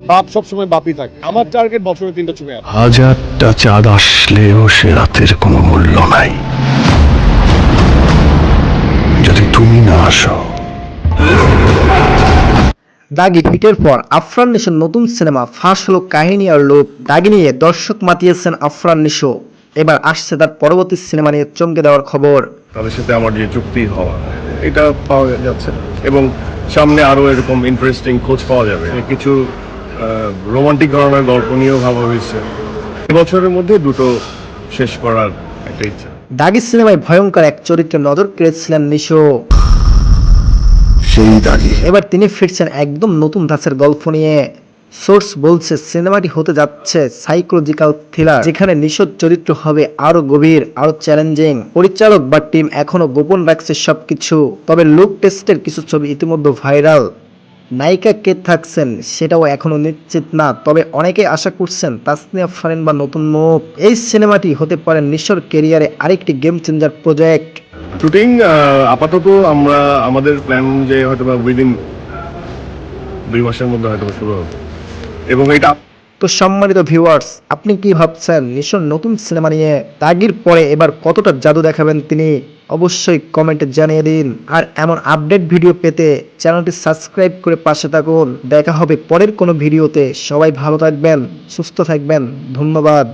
বাপ সবসময় বাপই থাকে। আমার টার্গেট বছরে তিনটা ছবি হাজারটা চাঁদ আসলেও সে রাতের কোনো মূল্য নাই। যদি তুমি না আসো। দাগি হিটের পর আফরান নিশোর নতুন সিনেমা ফাঁস হলো কাহিনী আর লোক দাগি নিয়ে দর্শক মাতিয়েছেন আফরান নিশো। এবার আসছে তার পরবর্তী সিনেমা নিয়ে চমকে দেওয়ার খবর। তাদের সাথে আমার যে চুক্তি হওয়া এটা পাওয়া যাচ্ছে এবং সামনে আরও এরকম ইন্টারেস্টিং খোঁজ পাওয়া যাবে। কিছু রোমান্টিক ধরনের গল্প নিয়েও ভাবা হয়েছে। বছরের মধ্যে দুটো শেষ করার একটা ইচ্ছা। দাগি সিনেমায় ভয়ঙ্কর এক চরিত্রে নজর কেড়েছিলেন নিশো সেই দাগি। এবার তিনি ফিরছেন একদম নতুন ধাঁচের গল্প নিয়ে। সোর্স বলছে সিনেমাটি হতে যাচ্ছে সাইকোলজিক্যাল থ্রিলার যেখানে নিষদ চরিত্র হবে আরও গভীর আরও চ্যালেঞ্জিং পরিচালক বা টিম এখনও গোপন রাখছে সবকিছু তবে লুক টেস্টের কিছু ছবি ইতিমধ্যে ভাইরাল নায়িকা কে থাকছেন সেটাও এখনও নিশ্চিত না, তবে অনেকে আশা করছেন তাসনিয়া ফারেন বা নতুন মুখ। এই সিনেমাটি হতে পারে নিশ্বর কেরিয়ারে আরেকটি গেম চেঞ্জার প্রজেক্ট শুটিং আপাতত আমরা, আমাদের প্ল্যান যে হয়তো বা উইদিন দুই মাসের মধ্যে হয়তো শুরু হবে। এবং এটা তো সম্মানিত ভিউয়ার্স আপনি কি ভাবছেন নিশোর নতুন সিনেমা নিয়ে তাগির পরে এবার কতটা জাদু দেখাবেন তিনি? অবশ্যই কমেন্টে জানিয়ে দিন। আর এমন আপডেট ভিডিও পেতে চ্যানেলটি সাবস্ক্রাইব করে পাশে থাকুন। দেখা হবে পরের কোনো ভিডিওতে সবাই ভালো থাকবেন, সুস্থ থাকবেন। ধন্যবাদ।